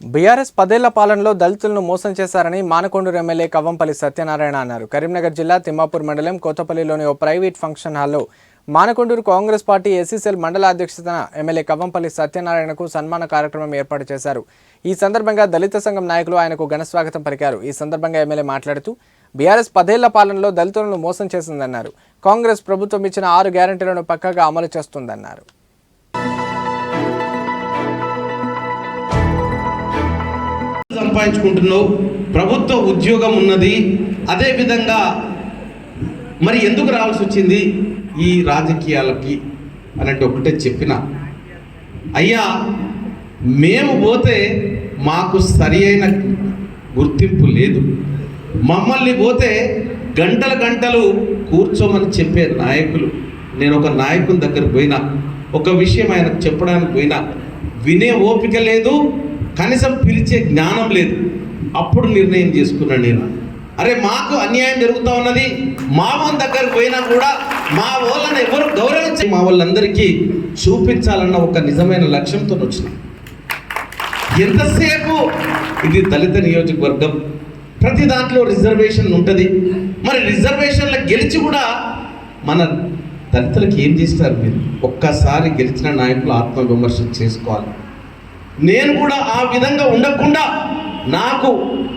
BRS పదేళ్ళ పాలనలో దళితులను మోసం చేశారని మానకొండూరు ఎమ్మెల్యే కవ్వంపల్లి సత్యనారాయణ అన్నారు. కరీంనగర్ జిల్లా తిమ్మాపూర్ మండలం కోతపల్లిలోని ఓ ప్రైవేట్ ఫంక్షన్ హాల్లో మానకొండూరు కాంగ్రెస్ పార్టీ ఎస్సీసీఎల్ మండల అధ్యక్షతన ఎమ్మెల్యే కవ్వంపల్లి సత్యనారాయణకు సన్మాన కార్యక్రమం ఏర్పాటు చేశారు. ఈ సందర్భంగా దళిత సంఘం నాయకులు ఆయనకు ఘనస్వాగతం పలికారు. ఈ సందర్భంగా ఎమ్మెల్యే మాట్లాడుతూ బీఆర్ఎస్ పదేళ్ళ పాలనలో దళితులను మోసం చేసిందన్నారు. కాంగ్రెస్ ప్రభుత్వం ఇచ్చిన ఆరు గ్యారంటీలను పక్కాగా అమలు చేస్తుందన్నారు. సంపాదించుకుంటున్నావు? ప్రభుత్వ ఉద్యోగం ఉన్నది. అదే విధంగా మరి ఎందుకు రావాల్సి వచ్చింది? ఈ రాజకీయాలకి అన్నట్టు ఒకటే చెప్పిన. అయ్యా మేము పోతే మాకు సరి అయిన గుర్తింపు లేదు. మమ్మల్ని పోతే గంటల గంటలు కూర్చోమని చెప్పే నాయకులు. నేను ఒక నాయకుని దగ్గర పోయినా ఒక విషయం ఆయనకు చెప్పడానికి పోయినా వినే ఓపిక లేదు కనీసం పిలిచే జ్ఞానం లేదు. అప్పుడు నిర్ణయం చేసుకున్నాను నేను. అరే మాకు అన్యాయం జరుగుతూ ఉన్నది. మా వాళ్ళ దగ్గరకు పోయినా కూడా మా వాళ్ళని ఎవరు గౌరవించి మా వాళ్ళందరికీ చూపించాలన్న ఒక నిజమైన లక్ష్యంతో వచ్చిన. ఎంతసేపు? ఇది దళిత నియోజకవర్గం. ప్రతి దాంట్లో రిజర్వేషన్ ఉంటుంది. మరి రిజర్వేషన్లో గెలిచి కూడా మన దళితులకు ఏం చేస్తారు మీరు? ఒక్కసారి గెలిచిన నాయకులు ఆత్మవిమర్శ చేసుకోవాలి. నేను కూడా ఆ విధంగా ఉండకుండా నాకు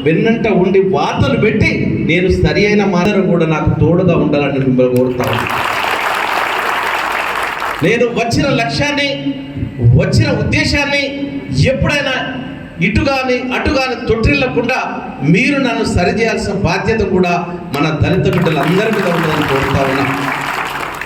వెన్నంట ఉండి వార్తలు పెట్టి నేను సరి అయిన మాదరం కూడా నాకు తోడుగా ఉండాలని మిమ్మల్ని కోరుతాను నేను వచ్చిన లక్ష్యాన్ని వచ్చిన ఉద్దేశాన్ని ఎప్పుడైనా ఇటు కానీ అటు కానీ తొట్టిల్లకుండా మీరు నన్ను సరిచేయాల్సిన బాధ్యత కూడా మన దళిత బిడ్డలందరి మీద ఉందని కోరుతా ఉన్నా